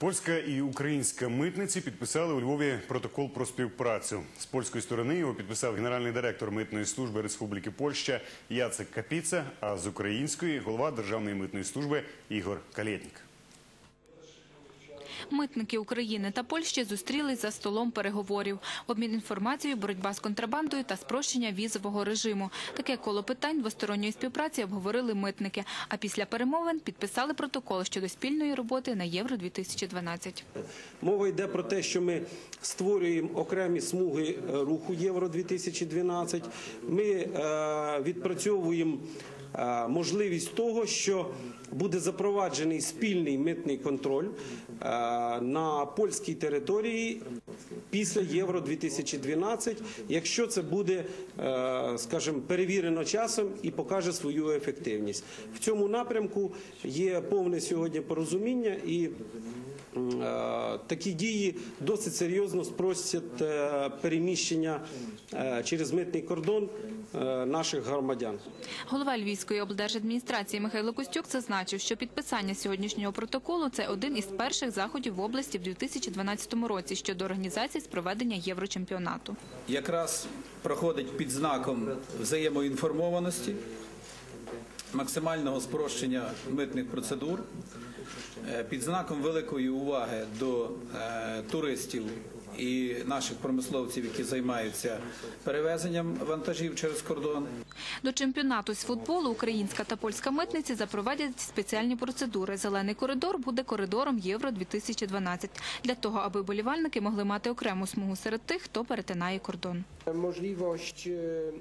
Польська і українська митниці підписали у Львові протокол про співпрацю. З польської сторони його підписав генеральний директор митної служби Республіки Польща Яцек Капіца, а з української голова Державної митної служби Ігор Калєтнік. Митники України та Польщі зустрілись за столом переговорів. Обмін інформацією, боротьба з контрабандою та спрощення візового режиму. Таке коло питань двосторонньої співпраці обговорили митники. А після перемовин підписали протокол щодо спільної роботи на Євро 2012 Мова йде про те, що ми створюємо окремі смуги е, руху Євро 2012. Ми е, відпрацьовуємо можливість того, що буде запроваджений спільний митний контроль е, на польській території після Євро 2012, якщо це буде, е, скажімо, перевірено часом і покаже свою ефективність. В цьому напрямку є повне сьогодні порозуміння і. Е, Такі дії досить серйозно спростять е, переміщення е, через митний кордон наших громадян. Голова Львівської облдержадміністрації Михайло Костюк зазначив, що підписання сьогоднішнього протоколу це один із перших заходів в області в 2012 році щодо організації з проведення єврочемпіонату. якраз проходить під знаком взаємоінформованості, максимального спрощення митних процедур, під знаком великої уваги до е, туристів і наших промисловців, які займаються перевезенням вантажів через кордон. До чемпіонату з футболу українська та польська митниці запровадять спеціальні процедури. Зелений коридор буде коридором Євро 2012 для того, аби болівальники могли мати окрему смугу серед тих, хто перетинає кордон. можливість е,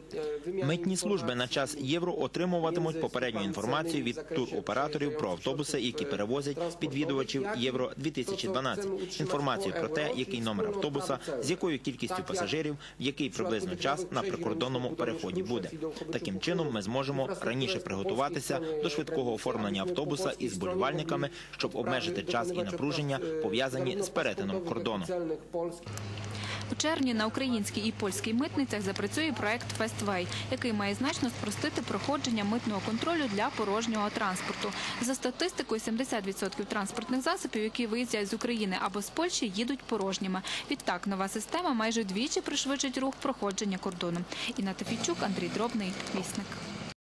Митні служби на час євро отримуватимуть попередню інформацію від туроператорів про автобуси, які перевозять відвідувачів євро 2012 Інформацію про те, який номер автобуса, з якою кількістю пасажирів, в який приблизно час на прикордонному переході буде. Таким чином, ми зможемо раніше приготуватися до швидкого оформлення автобуса із болівальниками, щоб обмежити час і напруження пов'язані з перетином кордону. У червні на українській і польській митницях запрацює проект «Фествей», який має значно спростити проходження митного контролю для порожнього транспорту. За статистикою, 70% транспортних засобів, які виїздять з України або з Польщі, їдуть порожніми. Відтак, нова система майже двічі пришвидшить рух проходження кордону. Інна Тафійчук, Андрій Дробний, Вісник.